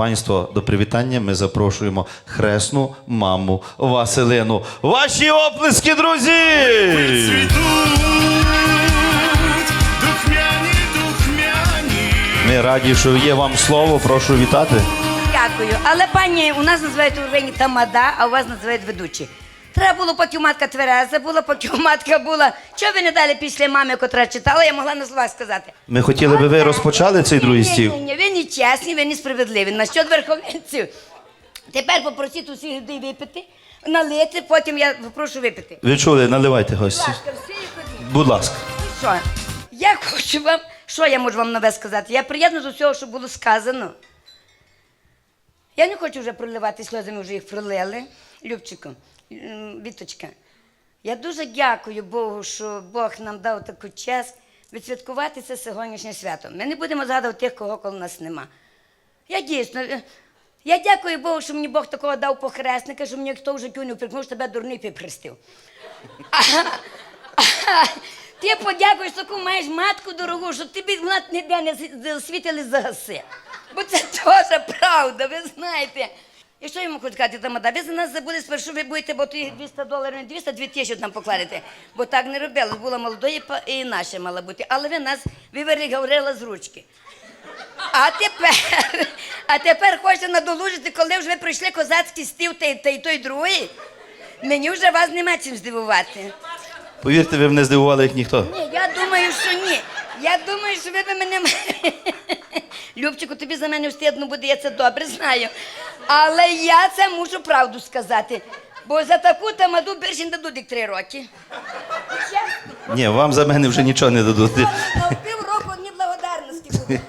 Панство, до привітання ми запрошуємо хресну маму Василину. Ваші оплески, друзі! Ми раді, що є вам слово. Прошу вітати. Дякую. Але пані, у нас називають Урвені тамада, а у вас називають ведучі. Треба було, поки матка твереза була, поки матка була. Чого ви не дали після мами, котра читала, я могла на словах сказати. Ми хотіли би ви розпочали цей другий стіл. Ні, ні, ні, ви не чесні, ви не справедливі. На що верховенців? Тепер попросіть усіх людей випити, налити, потім я попрошу випити. Ви чули, наливайте Будь ласка, всі ходіть. Будь ласка. Що? Я хочу вам, що я можу вам нове сказати? Я приєдну до всього, що було сказано. Я не хочу вже проливати сльози, ми вже їх пролили. Любчику, Віточка, я дуже дякую Богу, що Бог нам дав таку честь відсвяткувати це сьогоднішнє свято. Ми не будемо згадувати тих, кого коло нас нема. Я дійсно. е, Я дякую Богу, що мені Бог такого дав похресника, що мені хто в життю не вприкнув, що тебе дурний піпхрестив. Ти подякуєш, таку маєш матку дорогу, що тобі ніде не світили загаси. Бо це теж правда, ви знаєте. І що йому хочу сказати, тамада? Ви за нас забули спершу, ви будете, бо тих 200 доларів, не 200, 2 тисячі там покладете. Бо так не робили. Була молодої і наша мала бути. Але ви нас вивели, говорила з ручки. А тепер, а тепер хочете надолужити, коли вже ви пройшли козацький стіл та, й- та й той другий. Мені вже вас нема чим здивувати. Повірте, ви мене здивували, як ніхто. Ні, я думаю, що ні. Я думаю, що ви б мене. Любчику, тобі за мене встидно буде, я це добре знаю. Але я це мушу правду сказати. Бо за таку тамаду більше не дадуть як три роки. Чесно. Ні, вам за мене вже нічого не дадуть. На півроку одні благодарності будуть.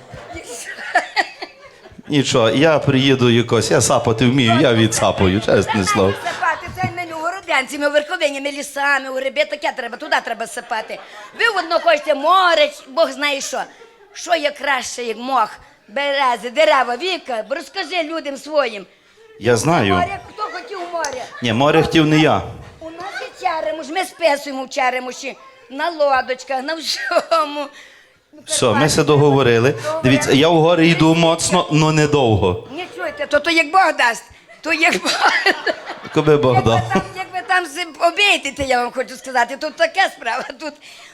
Нічого, я приїду якось, я сапати вмію, я відсапаю, чесне слово. Сапати, це мене у городянці, ми у верховині, ми лісами, у рибі, таке треба, туди треба сапати. Ви одно хочете море, Бог знає що. Що є краще, як мох, берези, дерева, віка, розкажи людям своїм. Я знаю. Море, хто хотів море? Ні, море хотів не я. У нас і чаримуш, ми списуємо в чаримуші, на лодочках, на всьому. Все, ми все договорили. Дивіться, я в гори йду моцно, але недовго. Не чуйте, то, то як Бог дасть, то як Бог. Коби Бог дав. там, як ви там обійдете, я вам хочу сказати. Тут така справа. Тут,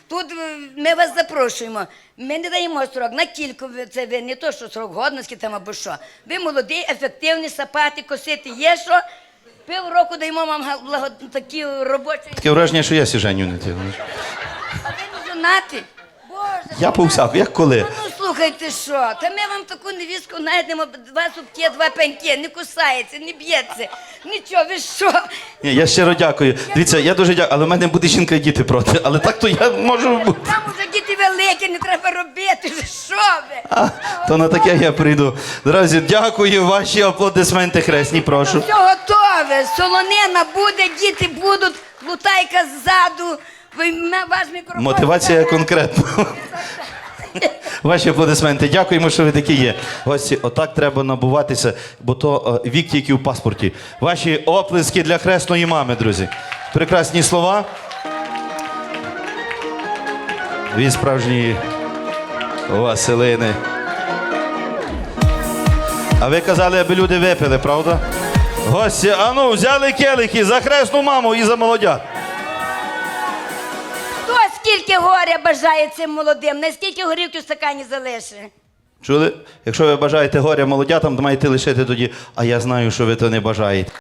тут е, ми вас запрошуємо. Ми не даємо срок. На кілько. ви- це ви не то, що срок годності там або що. Ви молоді, ефективні, сапати, косити є що. Півроку даємо вам благо... такі робочі. Таке враження, що я сіженю не ті. А ви не жонаті? Боже, Я по всяку, як коли. Ну слухайте, що? Та ми вам таку невістку знайдемо, два субки, два пеньки, не кусається, не б'ється. Нічого, ви що? Ні, я щиро дякую. Дивіться, я дуже дякую, але в мене буде жінка і діти проти. Але так то я можу. бу- Там уже діти великі, не треба робити. вже Що ви? А, то на таке я прийду. Друзі, дякую, ваші аплодисменти хресні, прошу. Все готове. Солонина буде, діти будуть, лутайка ззаду. На ваш мікрофон. Мотивація конкретна. Ваші аплодисменти. Дякуємо, що ви такі є. Гості, отак треба набуватися, бо то е, вік тільки в паспорті. Ваші оплески для хресної мами, друзі. Прекрасні слова. Він справжній Василини. А ви казали, аби люди випили, правда? Гості, ану, взяли келихи за хресну маму і за молодят. Хто скільки горя бажає цим молодим? Наскільки горівки в стакані залишить? Чули? Якщо ви бажаєте горя молодятам, то маєте лишити тоді, а я знаю, що ви то не бажаєте.